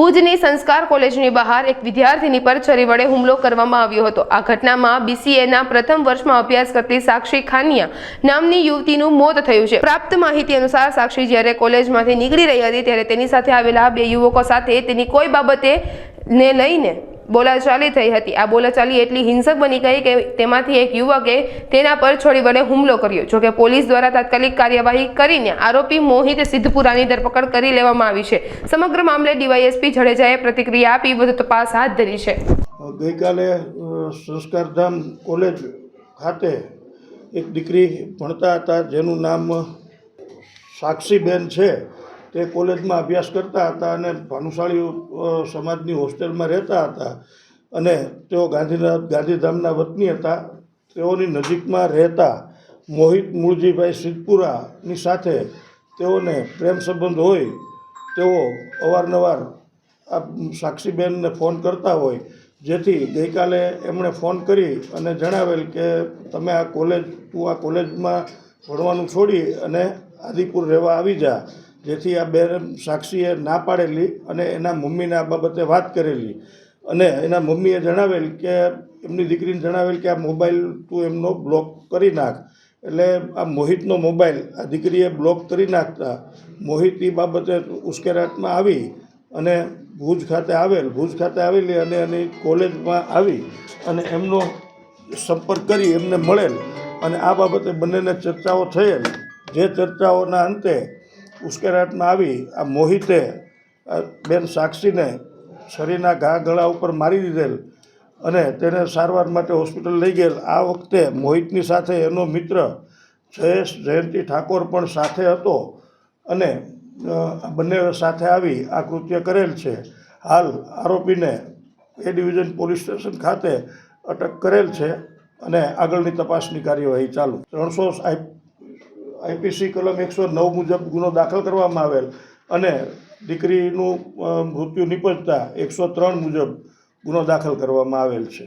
ભુજની સંસ્કાર કોલેજની બહાર એક વિદ્યાર્થીની પર છરી વડે હુમલો કરવામાં આવ્યો હતો. આ ઘટનામાં બીસીએના પ્રથમ વર્ષમાં અભ્યાસ કરતી સાક્ષી ખાનિયા નામની યુવતીનું મોત થયું છે. પ્રાપ્ત માહિતી અનુસાર સાક્ષી જ્યારે કોલેજમાંથી નીકળી રહી હતી ત્યારે તેની સાથે આવેલા બે યુવકો સાથે તેની કોઈ બાબતે ને લઈને બોલાચાલી થઈ હતી. આ બોલાચાલી એટલી હિંસક બની ગઈ કે તેમાંથી એક યુવકે તેના પર છોડી વડે હુમલો કર્યો. જોકે પોલીસ દ્વારા તાત્કાલિક કાર્યવાહી કરીને આરોપી મોહિત સિદ્ધપુરાની ધરપકડ કરી લેવામાં આવી છે. સમગ્ર મામલે ડીવાયએસપી જડેજાએ પ્રતિક્રિયા આપી, વધુ તપાસ હાથ ધરી છે. ગઈકાલે સંસ્કારધામ કોલેજ ખાતે એક દીકરી ભણતા હતા, જેનું નામ સાક્ષીબેન છે. તે કોલેજમાં અભ્યાસ કરતા હતા અને ભાનુશાળી સમાજની હોસ્ટેલમાં રહેતા હતા. અને તેઓ ગાંધીનાથ ગાંધીધામના વતની હતા. તેઓની નજીકમાં રહેતા મોહિત મૂળજીભાઈ સિદ્ધપુરાની સાથે તેઓને પ્રેમ સંબંધ હોય, તેઓ અવારનવાર આ સાક્ષીબેનને ફોન કરતા હોય. જેથી ગઈકાલે એમણે ફોન કરી અને જણાવેલ કે તમે આ કોલેજ, તું આ કોલેજમાં ભણવાનું છોડી અને આદિપુર રહેવા આવી જા. જેથી આ બેન સાક્ષીએ ના પાડેલી અને એના મમ્મીને આ બાબતે વાત કરેલી. અને એના મમ્મીએ જણાવેલ કે, એમની દીકરીને જણાવેલ કે આ મોબાઈલ તું એમનો બ્લોક કરી નાખ. એટલે આ મોહિતનો મોબાઈલ આ દીકરીએ બ્લોક કરી નાખતા મોહિત એ બાબતે ઉશ્કેરાટમાં આવી અને ભુજ ખાતે આવેલ, ભુજ ખાતે આવેલી અને એની કોલેજમાં આવી અને એમનો સંપર્ક કરી એમને મળેલ. અને આ બાબતે બંનેને ચર્ચાઓ થયેલ. જે ચર્ચાઓના અંતે ઉશ્કેરાટમાં આવી, આ મોહિતે બેન સાક્ષીને શરીરના ઘા ગળા ઉપર મારી દીધેલ અને તેને સારવાર માટે હોસ્પિટલ લઈ ગયેલ. આ વખતે મોહિતની સાથે એનો મિત્ર જયેશ જયંતિ ઠાકોર પણ સાથે હતો અને બંને સાથે આવી આ કૃત્ય કરેલ છે. હાલ આરોપીને એ ડિવિઝન પોલીસ સ્ટેશન ખાતે અટક કરેલ છે અને આગળની તપાસની કાર્યવાહી ચાલુ. ત્રણસો આઈપીસી કલમ એકસો નવ મુજબ ગુનો દાખલ કરવામાં આવેલ અને દીકરીનું મૃત્યુ નિપજતા એકસો ત્રણ મુજબ ગુનો દાખલ કરવામાં આવેલ છે.